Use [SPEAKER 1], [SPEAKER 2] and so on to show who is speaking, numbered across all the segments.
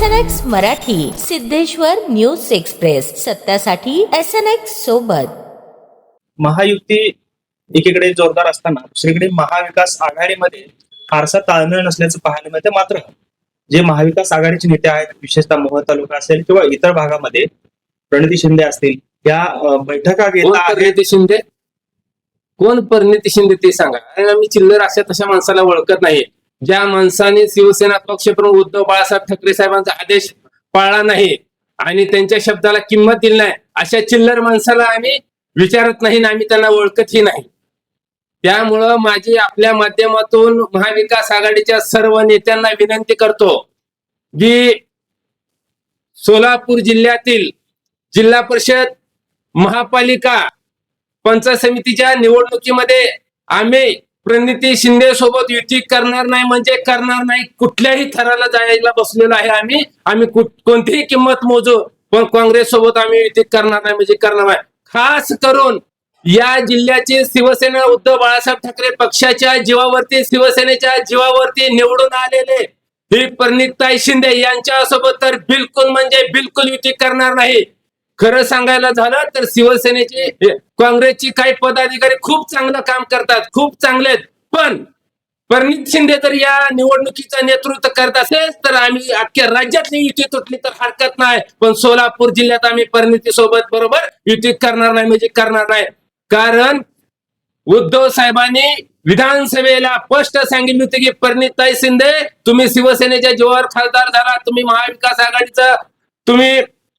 [SPEAKER 1] S N X Marathi Siddheshwar news express. सत्यासाठी S N X सोबत.
[SPEAKER 2] महायुती एकीकडे जोरदार असताना दुसरीकडे महाविकास आघाडीमध्ये फारसा ताळमेळ नसल्याचं पाहायला मिळतं. मात्र जे महाविकास आघाडीचे नेते आहेत विशेषतः मोहोळ तालुका असेल किंवा इतर भागामध्ये प्रणिती शिंदे असतील या अं, बैठका
[SPEAKER 3] कोण
[SPEAKER 2] घेता आहेत.
[SPEAKER 3] परिणिती शिंदे? कोण परिणिती शिंदे ते सांगा. आणि आम्ही चिल्लर अशा तशा माणसाला ओळखत नाही ज्या माणसाने शिवसेना पक्षप्रमुख उद्धव बाळासाहेब ठाकरे साहेबांचा आदेश पाळला नाही आणि त्यांच्या शब्दाला किंमत दिली नाही अशा चिल्लर माणसाला आम्ही विचारत नाही आणि आम्ही त्यांना ओळखतही नाही. त्यामुळं माझी आपल्या माध्यमातून महाविकास आघाडीच्या सर्व नेत्यांना विनंती करतो की सोलापूर जिल्ह्यातील जिल्हा परिषद महापालिका पंचायत समितीच्या निवडणुकीमध्ये आम्ही प्रणिती शिंदे सोबत युती करणार नाही म्हणजे करणार नाही. कुठल्याही थराला जायला बसलेलो आहे आम्ही. आम्ही कोणतीही किंमत मोजू. पण काँग्रेस सोबत आम्ही युती करणार नाही म्हणजे करणार नाही. खास करून या जिल्ह्याचे शिवसेना उद्धव बाळासाहेब ठाकरे पक्षाच्या जीवावरती शिवसेनेच्या जीवावरती निवडून आलेले ही प्रणिताई शिंदे यांच्यासोबत तर बिलकुल म्हणजे बिलकुल युती करणार नाही. खरं सांगायला झालं तर शिवसेनेचे काँग्रेसची काही पदाधिकारी खूप चांगलं काम करतात खूप चांगले आहेत. पण परिणित शिंदे जर या निवडणुकीचं नेतृत्व करत असेल तर आम्ही अख्ख्या राज्यातली युती तुटली तर हरकत नाही. पण सोलापूर जिल्ह्यात आम्ही परिणिती सोबत बरोबर युती करणार नाही म्हणजे करणार नाही. कारण उद्धव साहेबांनी विधानसभेला स्पष्ट सांगितले होते की परिणिताई शिंदे तुम्ही शिवसेनेच्या जीवावर खासदार झाला तुम्ही महाविकास आघाडीचा तुम्ही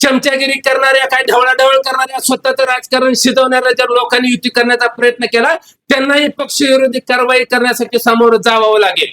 [SPEAKER 3] चमचागिरी करणाऱ्या काही ढवळाढवळ करणाऱ्या स्वतःचं राजकारण शिजवणाऱ्या ज्या लोकांनी युती करण्याचा प्रयत्न केला त्यांनाही पक्षविरोधी कारवाई करण्यासाठी सामोरं जावावं लागेल.